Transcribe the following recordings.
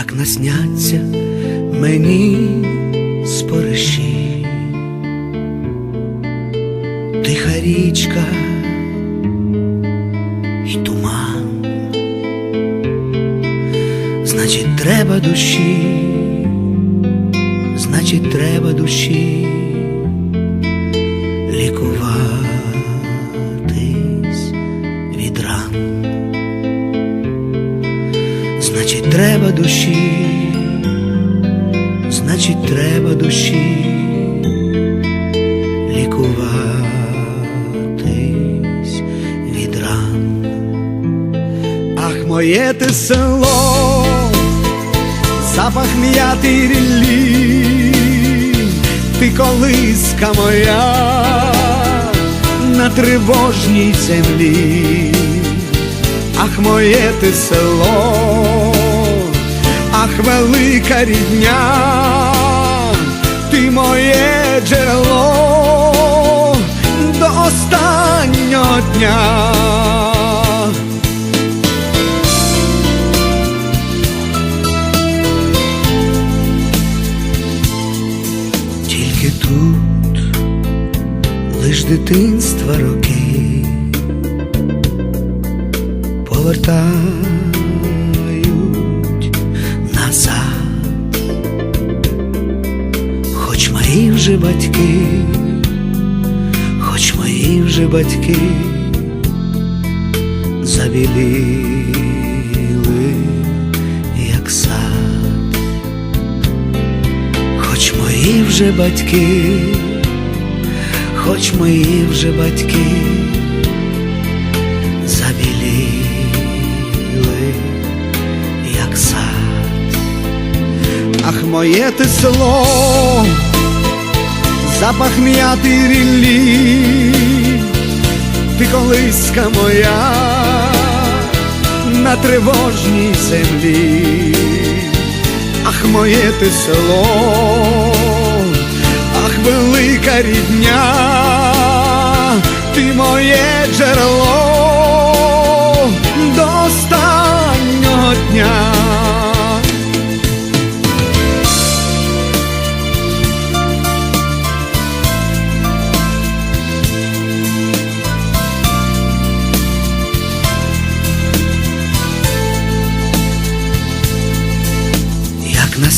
як насняться мені спориші, тиха річка й туман, значить, треба душі, значить, треба душі Значить, треба душі, значить, треба душі лікуватись від ран. Ах, моє ти село, запах м'яти й ріллі, ти колиска моя на тривожній землі. Ах, моє ти село, ах, велика рідня, ти моє джерело до останнього дня. Тільки тут лиш дитинства роки повертають мої вже батьки, хоч мої вже батьки забіліли, як сад, хоч мої вже батьки, хоч мої вже батьки забіліли, як сад. Ах, моє ти село, запах м'яти ріллі, ти колиска моя на тривожній землі. Ах, моє ти село, ах, велика рідня,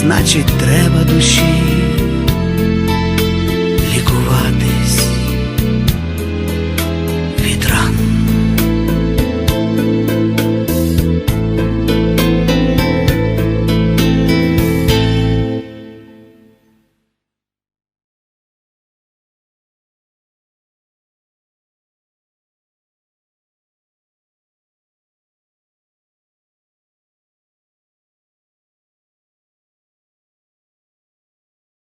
значить, треба душі